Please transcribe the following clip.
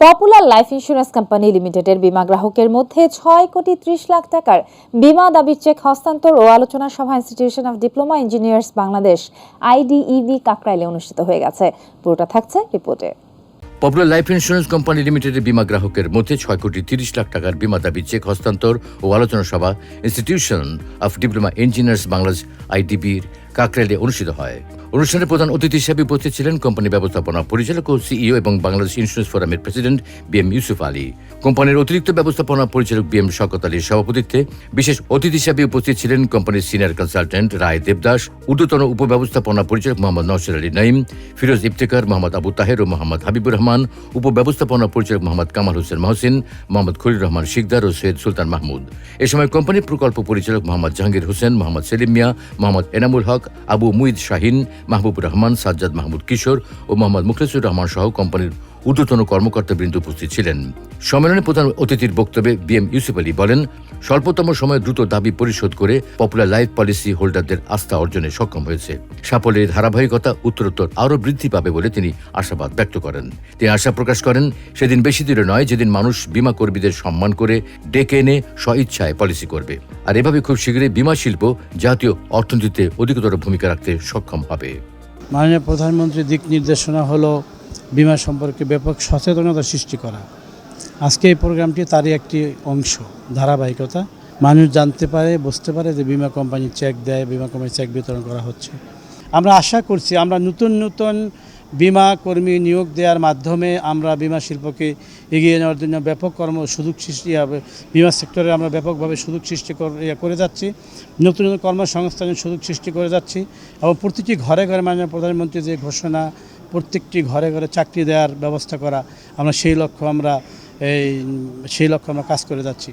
Popular life insurance company লিমিটেডের বিমা গ্রাহকের মধ্যে ছয় কোটি ত্রিশ লাখ টাকার বিমা দাবির চেক হস্তান্তর ও আলোচনা সভা institution of diploma engineers Bangladesh IDEB কাকরাইলে অনুষ্ঠিত হয়ে গেছে। পুরোটা থাকছে রিপোর্টে। পপুলার লাইফ ইন্স্যুরেন্স কোম্পানি লিমিটেডের বিমা গ্রাহকের মধ্যে ছয় কোটি তিরিশ লাখ টাকার বিমা দাবি চেক হস্তান্তর ও আলোচনা সভা institution of diploma engineers Bangladesh, আইডিবির কাকরাইলে অনুষ্ঠিত হয়। অনুষ্ঠানে প্রধান অতিথি হিসেবে উপস্থিত ছিলেন কোম্পানি ব্যবস্থাপনা পরিচালক ও সিইও এবং বাংলাদেশ ইন্স্যুরেন্স ফোরামের president B M Yusuf Ali কোম্পানির অতিরিক্ত ব্যবস্থাপনা পরিচালক বি এম শকত আলীর সভাপতিত্বে বিশেষ অতিথি হিসেবে উপস্থিত ছিলেন কোম্পানির সিনিয়র কনসালটেন্ট রায় দেবদাস, ঊর্ধ্বতন উপব্যবস্থাপনা পরিচালক মোহাম্মদ নসির আলী নাইম ফিরোজ ইফতেকার মোহাম্মদ আবু তাহের ও মোহাম্মদ হাবিবুর রহমান, উপব্যবস্থাপনা পরিচালক মোহাম্মদ কামাল হোসেন মহসিন, মোহাম্মদ খলিল রহমান শিকদার ও সৈয়দ সুলতান মাহমুদ। এ সময় কোম্পানির প্রকল্প পরিচালক মোহাম্মদ জাহাঙ্গীর হোসেন, মোহাম্মদ সেলিম মিয়া, মোহাম্মদ এনামুল হক আবু মুইদ শাহিন মাহবুব রহমান সাজ্জাদ মাহমুদ কিশোর ও মোহাম্মদ মুখলেসুর রহমান সহ কোম্পানির ঊর্ধ্বতন কর্মকর্তাবৃন্দ উপস্থিত ছিলেন। সম্মেলনে প্রধান অতিথির বক্তব্যে বি এম ইউসুফ আলী বলেন, স্বল্পতম সময়ে দ্রুত দাবি পরিশোধ করে পপুলার লাইফ পলিসি হোল্ডারদের আস্থা অর্জনে সক্ষম হয়েছে। সাফল্যের ধারাবাহিকতা, উত্তরোত্তর আরও বৃদ্ধি পাবে বলে তিনি আশাবাদ ব্যক্ত করেন। তিনি আশা প্রকাশ করেন, সেদিন বেশি দূরে নয় যেদিন মানুষ বিমা কর্মীদের সম্মান করে ডেকে এনে স্বইচ্ছায় পলিসি করবে। আর এভাবে খুব শীঘ্রই বিমা শিল্প জাতীয় অর্থনীতিতে অধিকতর ভূমিকা রাখতে সক্ষম হবে। মাননীয় প্রধানমন্ত্রীর দিক নির্দেশনা হলো বিমা সম্পর্কে ব্যাপক সচেতনতা সৃষ্টি করা। আজকে এই প্রোগ্রামটি তারই একটি অংশ, ধারাবাহিকতা। মানুষ জানতে পারে, বুঝতে পারে যে বিমা কোম্পানি চেক দেয়, বিমা কোম্পানি চেক বিতরণ করা হচ্ছে। আমরা আশা করছি আমরা নতুন নতুন বিমা কর্মী নিয়োগ দেওয়ার মাধ্যমে আমরা বিমা শিল্পকে এগিয়ে নেওয়ার জন্য ব্যাপক কর্ম সুযোগ সৃষ্টি হবে। বিমা সেক্টরে আমরা ব্যাপকভাবে সুযোগ সৃষ্টি করে ইয়ে করে যাচ্ছি। নতুন নতুন কর্মসংস্থানের সুযোগ সৃষ্টি করে যাচ্ছি এবং প্রতিটি ঘরে ঘরে মাননীয় প্রধানমন্ত্রী যে ঘোষণা প্রত্যেকটি ঘরে ঘরে চাকরি দেওয়ার ব্যবস্থা করা, আমরা সেই লক্ষ্য আমরা এই, সেই লক্ষ্য আমরা কাজ করে যাচ্ছি।